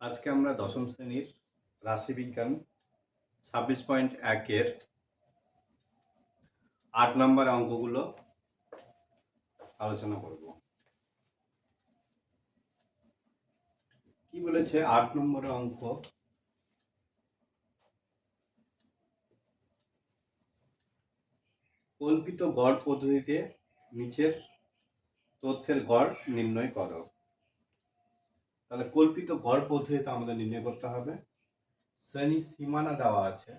আজকে আমরা দশম শ্রেণির রাশিবিজ্ঞান ছাব্বিশ পয়েন্ট একের আট নম্বর অঙ্কগুলো আলোচনা করব। কি বলেছে আট নম্বরের অঙ্ক? কল্পিত গড় পদ্ধতিতে নিচের তথ্যের গড় নির্ণয় করো। তাহলে কল্পিত গড় পদ্ধতিতে আমাদের নির্ণয় করতে হবে। শ্রেণি সীমানা দেওয়া আছে।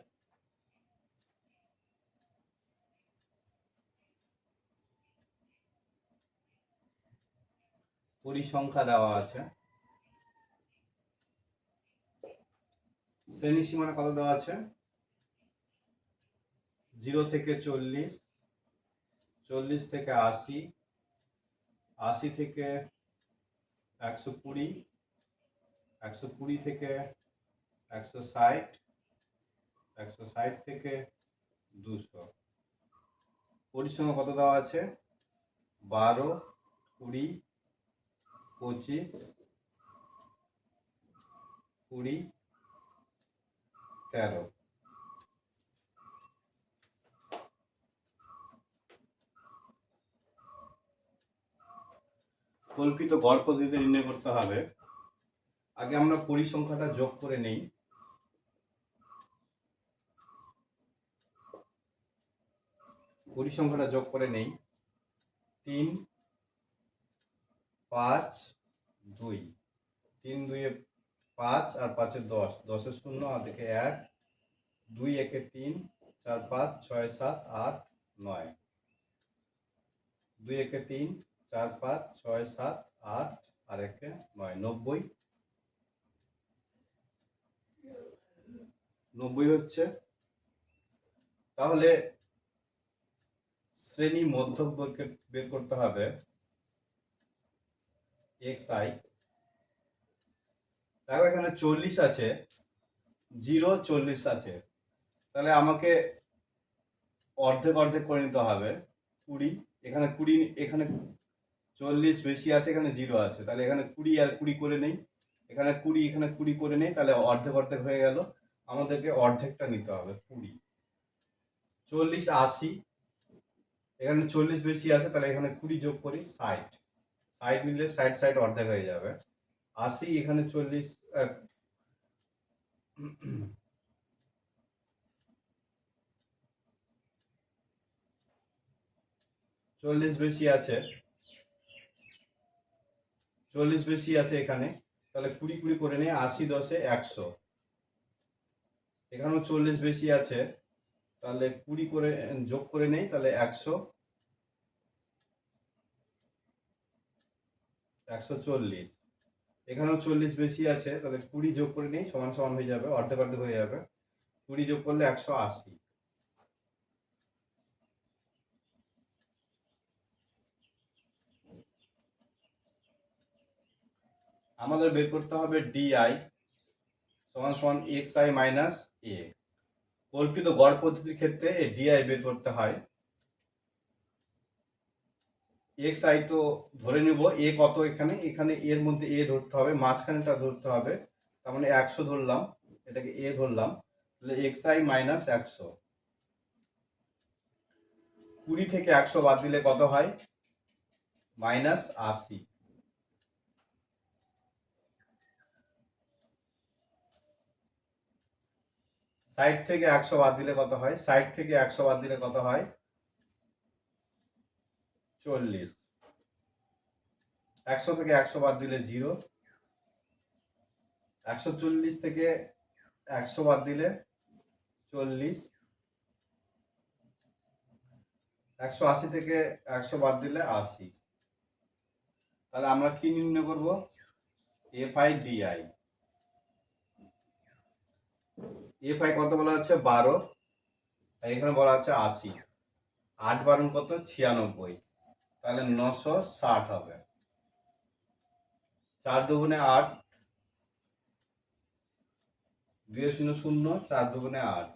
পরিসংখ্যা দেওয়া আছে। শ্রেণি সীমানা কত দেওয়া আছে? জিরো থেকে চল্লিশ চল্লিশ থেকে আশি আশি থেকে একশো কুড়ি একশো কুড়ি থেকে একশো ষাট একশো ষাট থেকে দুশো। পরিসংখ্যা কত দেওয়া আছে? বারো, কুড়ি, পঁচিশ, কুড়ি, তেরো। কল্পিত গড় পদ্ধতিতে নির্ণয় করতে হবে। আগে আমরা পরিসংখ্যাটা যোগ করে নেই। পরিসংখ্যাটা যোগ করে নেই। তিন, পাঁচ, দুই। তিন, দুইয়ে পাঁচ আর পাঁচে দশ। দশের শূন্য, আর থেকে এক। দুই, একে তিন, চার, পাঁচ, ছয়, সাত, আট, নয়। দুই, একে তিন, চার, পাঁচ, ছয়, সাত, আট আর একে নয়। নব্বই। নব্বই হচ্ছে। তাহলে শ্রেণি মধ্যক বের করতে হবে। X i. দেখো এখানে চল্লিশ আছে, জিরো চল্লিশ আছে। তাহলে আমাকে অর্ধেক অর্ধেক করে নিতে হবে, কুড়ি। এখানে কুড়ি, এখানে চল্লিশ বেশি আছে, এখানে জিরো আছে। তাহলে এখানে কুড়ি আর কুড়ি করে নেই। এখানে কুড়ি এখানে কুড়ি করে নেই, তাহলে অর্ধেক অর্ধেক হয়ে গেল। আমাদেরকে অর্ধেকটা নিতে হবে, কুড়ি। চল্লিশ আশি, এখানে চল্লিশ বেশি আছে, তাহলে এখানে কুড়ি যোগ করি ষাট। ষাট নিলে ষাট ষাট অর্ধেক হয়ে যাবে। আশি, এখানে চল্লিশ চল্লিশ বেশি আছে। চল্লিশ বেশি আছে এখানে, তাহলে কুড়ি কুড়ি করে নিয়ে আশি দশে একশো। এখানেও চল্লিশ বেশি আছে। তাহলে কুড়ি করে, যোগ করে নেই, তাহলে একশো। একশো চল্লিশ। এখানেও চল্লিশ বেশি আছে, তাহলে কুড়ি যোগ করে নেই, সমান সমান হয়ে যাবে অর্ধেক অর্ধেক হয়ে যাবে। কুড়ি যোগ করলে একশো আশি। আমাদের বের করতে হবে ডিআই সমান সমান এক্স আই মাইনাস এ কল্পিত গড় পদ্ধতির ক্ষেত্রে এই ডিআই বের করতে হয়। এক্স আই তো ধরে নিব এ কত এখানে? এখানে এর মধ্যে এ ধরতে হবে, মাঝখানেটা ধরতে হবে। তার মানে একশো ধরলাম, এটাকে এ ধরলাম। তাহলে এক্স আই মাইনাস একশো। কুড়ি থেকে একশো বাদ দিলে কত হয়? মাইনাস আশি। ষাট থেকে একশো বাদ দিলে কত হয়? ষাট থেকে একশো বাদ দিলে কত হয়? চল্লিশ। একশো থেকে একশো বাদ দিলে জিরো। একশো চল্লিশ থেকে একশো বাদ দিলে চল্লিশ। একশো আশি থেকে একশো বাদ দিলে আশি। তাহলে আমরা কি নির্ণয় করব? F i d i f i কত বলা আছে? বারো। এখানে বলা আছে আশি। আট বারণ কত? ছিয়ানব্বই। তাহলে নশো ষাট হবে। চার দুগুণে আট। দুই শূন্য শূন্য, চার দুগুণে আট।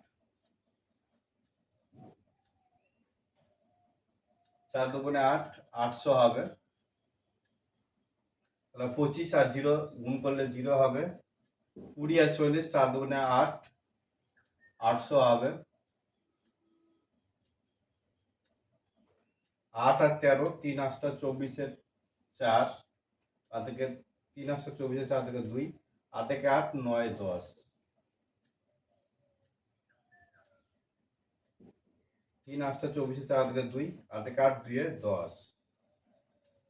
চার দুগুণে আট, আটশো হবে। তাহলে পঁচিশ আর জিরো গুণ করলে জিরো হবে। কুড়ি আর চল্লিশ, চার দুগুণে আট। আটশো হবে আট আর তেরো, তিন আটটা চব্বিশের চার আর থেকে তিন আটটা চব্বিশের চার থেকে দুই, আট থেকে আট, নয় দশ। তিন আটটা চব্বিশে চার থেকে দুই, আট থেকে আট দুইয়ে দশ।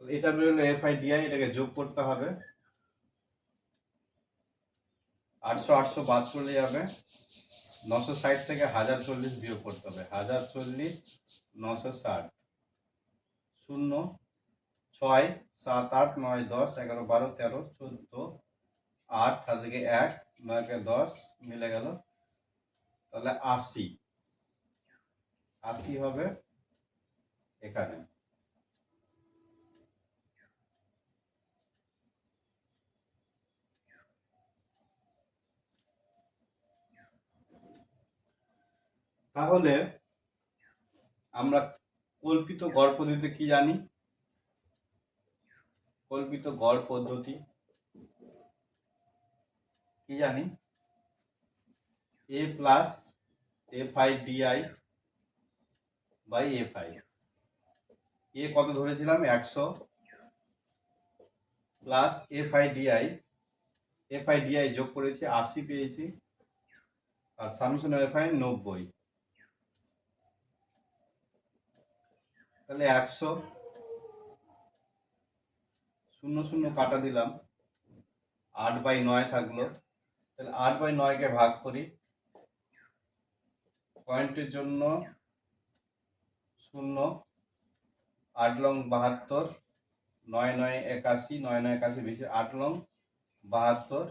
এটা বেরোলো এফ আই ডিআই এটাকে যোগ করতে হবে। আটশো আটশো বাদ চলে যাবে। নশো ষাট থেকে হাজার চল্লিশ বিয়োগ করতে হবে। হাজার চল্লিশ নশো ষাট। শূন্য, ছয়, সাত, আট, নয়, দশ, এগারো, বারো, তেরো, চোদ্দ, আট হাত থেকে এক, নয়কে দশ মিলে গেল তাহলে আশি। আশি হবে এখানে। তাহলে আমরা কল্পিত গড় পদ্ধতিতে কি জানি? কল্পিত গড় পদ্ধতি কি জানি? A plus f i d i by f i A কত ধরেছিলাম? একশো plus f i d i f i d i যোগ করেছি, আশি পেয়েছি। আর সামসুন এফ আই নব্বই। তাহলে একশো। শূন্য শূন্য কাটা দিলাম। আট বাই নয় থাকল। তাহলে আট বাই নয়কে ভাগ করি। পয়েন্টের জন্য শূন্য। আট লং বাহাত্তর। নয় নয় একাশি, নয় নয় একাশি বেশি আট লং বাহাত্তর।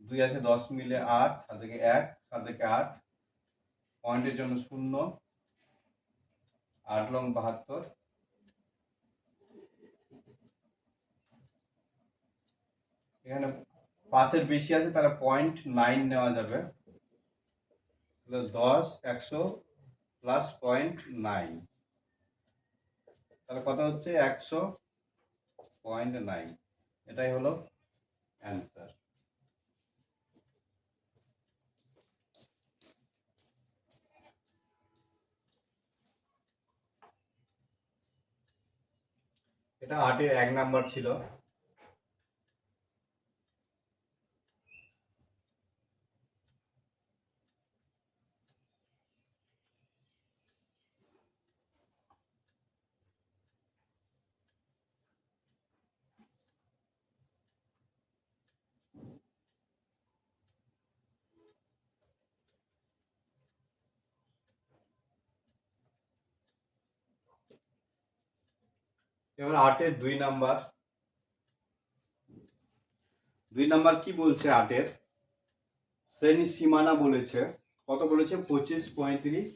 দুই আছে দশ মিলে আট, সাত থেকে এক, সাত থেকে আট। পয়েন্টের জন্য শূন্য। আট লং বাহাত্তর। এখানে পাঁচের বেশি আছে, তাহলে পয়েন্ট নাইন নেওয়া যাবে। দশ, একশো প্লাস পয়েন্ট নাইন তাহলে কত হচ্ছে? একশো পয়েন্ট নাইন এটাই হলো অ্যান্সার এটা আটের এক নাম্বার ছিল। এবার আটের দুই নাম্বার। দুই নাম্বার কি বলছে আটের? শ্রেণি সীমানা বলেছে। কত বলেছে? পঁচিশ, পঁয়ত্রিশ।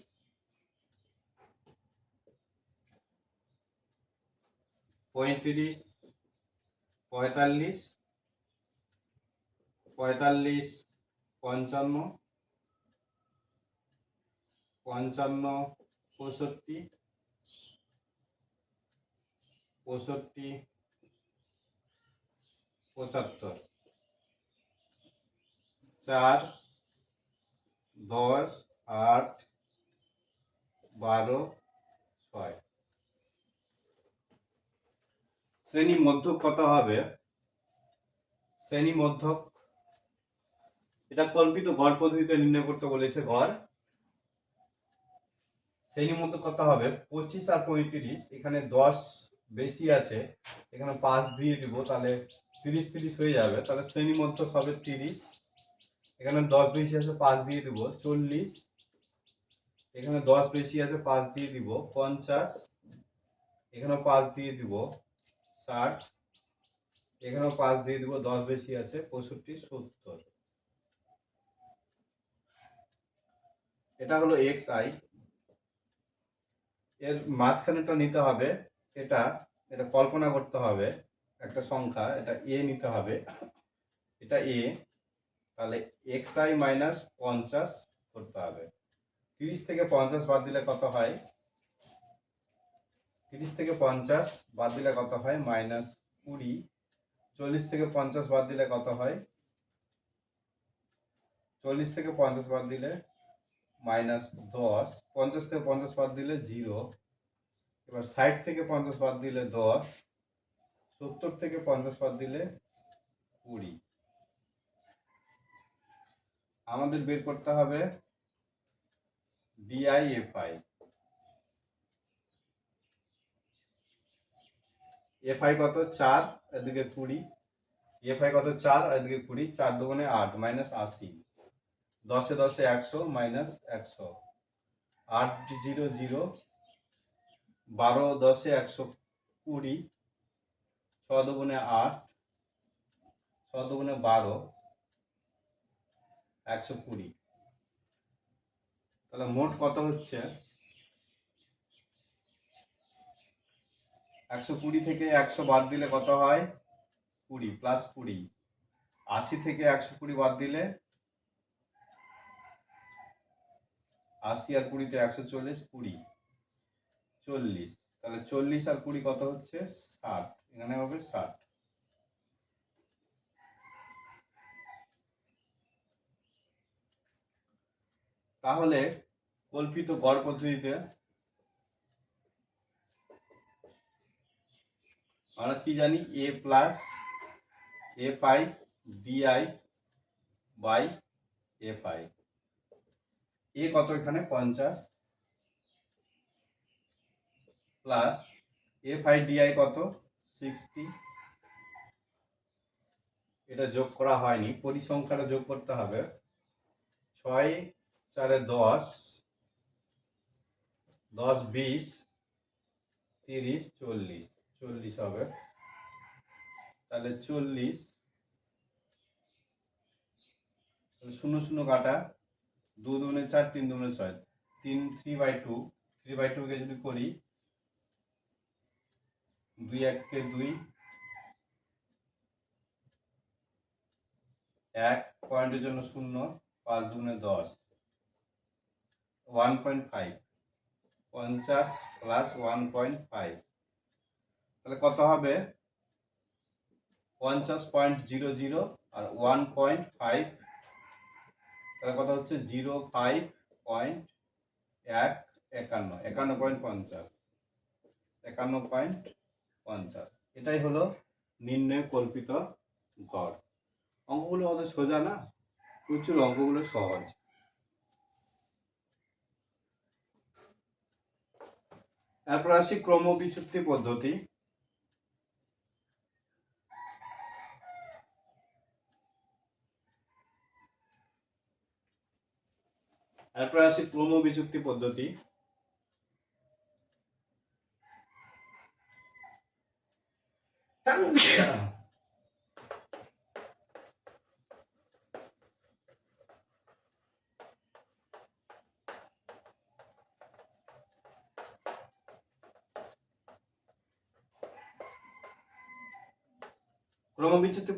পঁয়ত্রিশ, পঁয়তাল্লিশ পঁয়তাল্লিশ, পঞ্চান্ন পঞ্চান্ন, পঁয়ষট্টি পঁয়ষট্টি, পঁচাত্তর। চার, দশ, আট, বারো, ছয়। শ্রেণি মধ্যক কত হবে? শ্রেণি মধ্যক, এটা কল্পিত গড় পদ্ধতিতে নির্ণয় করতে বলেছে গড়। শ্রেণি মধ্যক কত হবে? পঁচিশ আর পঁয়ত্রিশ, এখানে দশ বেশি আছে, এখানে পাঁচ দিয়ে দিব, তাহলে তিরিশ তিরিশ হয়ে যাবে, তাহলে শ্রেণি মধ্যক হবে তিরিশ। এখানে দশ বেশি আছে, পাঁচ দিয়ে দিব, চল্লিশ। এখানে দশ বেশি আছে, পাঁচ দিয়ে দিব, পঞ্চাশ। এখানে পাঁচ দিয়ে দিব, ষাট। এখানেও পাঁচ দিয়ে দিব, দশ বেশি আছে, পঁয়ষট্টি, সত্তর। এটা হলো এক্স আই এর মাঝখানেটা নিতে হবে এটা এটা কল্পনা করতে হবে, একটা সংখ্যা, এটা এ নিতে হবে। এটা এ তাহলে এক্স আই মাইনাস পঞ্চাশ করতে হবে। তিরিশ থেকে পঞ্চাশ বাদ দিলে কত হয়? তিরিশ থেকে পঞ্চাশ বাদ দিলে কত হয়? মাইনাস কুড়ি। চল্লিশ থেকে পঞ্চাশ বাদ দিলে কত হয়? চল্লিশ থেকে পঞ্চাশ বাদ দিলে মাইনাস দশ। পঞ্চাশ থেকে পঞ্চাশ বাদ দিলে জিরো এবার ষাট থেকে পঞ্চাশ বাদ দিলে দশ, সত্তর থেকে পঞ্চাশ বাদ দিলে কুড়ি। আমাদের বের করতে হবে ডিআইএফআই এফআই কত? চার, এদিকে কুড়ি। এফআই কত? চার, এদিকে কুড়ি। চার দুগুণে আট মাইনাস আশি। দশে দশে একশো মাইনাস একশো। আট জিরো জিরো বারো, দশে একশো কুড়ি, ছ দুগুণে আট, ছ দুগুণে বারো, একশো কুড়ি। তাহলে মোট কত হচ্ছে? একশো কুড়ি থেকে একশো বাদ দিলে কত হয়? কুড়ি প্লাস কুড়ি। আশি থেকে একশো কুড়ি বাদ দিলে? আশি আর কুড়িতে একশো চল্লিশ, কুড়ি। চল্লিশ। তাহলে চল্লিশ আর কুড়ি কত হচ্ছে? ষাট। এখানে হবে ষাট। তাহলে কল্পিত গড় পদ্ধতিতে আমরা কি জানি? এ প্লাস এ পাই বিআই বাই এ পাই এ কত এখানে? পঞ্চাশ। প্লাস এফ আই ডিআই কত? সিক্সটি এটা যোগ করা হয়নি পরিসংখ্যাটা যোগ করতে হবে। ছয় চারে দশ দশ বিশ, তিরিশ, চল্লিশ। চল্লিশ হবে। তাহলে চল্লিশ। শূন্য শূন্য কাটা। দু দুগুণে চার, তিন দুগুণে ছয়। তিন three by two three by টুকে যদি করি দুই এককে দুই। এক পয়েন্টের জন্য শূন্য, পাঁচ দুগুণে দশ। One point five. পঞ্চাশ প্লাস ওয়ান পয়েন্ট ফাইভ। তাহলে কত হবে? পঞ্চাশ পয়েন্ট জিরো জিরো আর ওয়ান পয়েন্ট ফাইভ। তাহলে কত হচ্ছে? জিরো ফাইভ পয়েন্ট এক একান্ন। একান্ন পয়েন্ট পঞ্চাশ। একান্ন পয়েন্ট পঞ্চাশ। এটাই হলো নির্ণয় কল্পিত গড়। অঙ্কগুলো অত সোজা না? প্রচুর অঙ্কগুলো সহজ। তারপর আসি ক্রমবিচ্যুতি পদ্ধতি। তারপর আসি ক্রমবিচ্যুতি পদ্ধতি। вичити